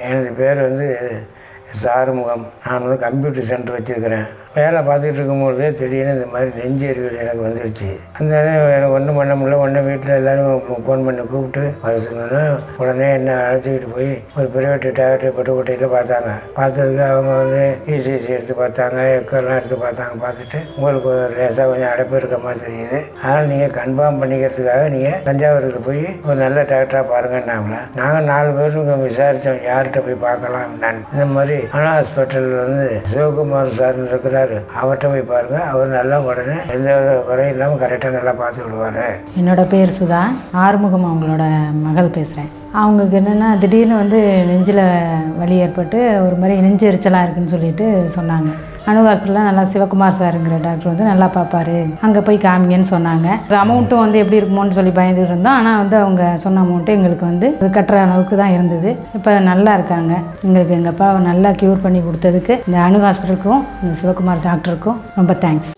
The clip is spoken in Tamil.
எனது பேர் வந்து சாறுமுகம் நான் வந்து கம்ப்யூட்டர் சென்டர் வச்சுருக்கிறேன். வேலை பார்த்துட்டு இருக்கும்போது திடீர்னு இந்த மாதிரி நெஞ்சு எரிவு எனக்கு வந்துருச்சு. அந்த எனக்கு ஒன்றும் பண்ண முடியல. ஒன்றும் வீட்டில் எல்லோரும் ஃபோன் பண்ணி கூப்பிட்டு வர சொன்னோன்னா உடனே என்ன அழைச்சிக்கிட்டு போய் ஒரு பிரைவேட் டாக்டர் பட்டுக்கோட்டையில் பார்த்தாங்க. பார்த்ததுக்கு அவங்க வந்து இசிசி எடுத்து பார்த்தாங்க. எக்கெல்லாம் எடுத்து பார்த்தாங்க. பார்த்துட்டு உங்களுக்கு லேசாக கொஞ்சம் அடைப்பு இருக்க மாதிரி தெரியுது. அதனால் நீங்கள் கன்ஃபார்ம் பண்ணிக்கிறதுக்காக நீங்கள் தஞ்சாவூருக்கு போய் ஒரு நல்ல டாக்டராக பாருங்கன்னாங்கள நாங்கள் நாலு பேரும் விசாரித்தோம் யார்கிட்ட போய் பார்க்கலாம் நான் இந்த மாதிரி அண்ணா ஹாஸ்பிட்டலில் வந்து சிவகுமார் சார் இருக்கிறாரு. அவர்கிட்ட போய் பாருங்க. அவர் நல்லா உடனே எந்த குறையும் இல்லாமல் கரெக்டாக நல்லா பார்த்து விடுவார். என்னோட பேர் சுதா. ஆறுமுகம் அவங்களோட மகள் பேசுகிறேன் அவங்களுக்கு என்னென்னா திடீர்னு வந்து நெஞ்சில் வலி ஏற்பட்டு ஒரு மாதிரி நெஞ்சு எரிச்சலாக இருக்குன்னு சொல்லிட்டு சொன்னாங்க. அணு ஹாஸ்பிட்டலில் நல்லா சிவகுமார் சாருங்கிற டாக்டர் வந்து நல்லா பார்ப்பாரு. அங்கே போய் காமிங்கன்னு சொன்னாங்க. அமௌண்ட்டும் வந்து எப்படி இருக்குமோன்னு சொல்லி பயந்துட்டு இருந்தோம். ஆனால் வந்து அவங்க சொன்ன அமௌண்ட்டு எங்களுக்கு வந்து கட்டுற அளவுக்கு தான் இருந்தது. இப்போ நல்லா இருக்காங்க. எங்களுக்கு எங்கள் அப்பா நல்லா க்யூர் பண்ணி கொடுத்ததுக்கு இந்த அணு ஹாஸ்பிட்டலுக்கும் இந்த சிவகுமார் டாக்டருக்கும் ரொம்ப தேங்க்ஸ்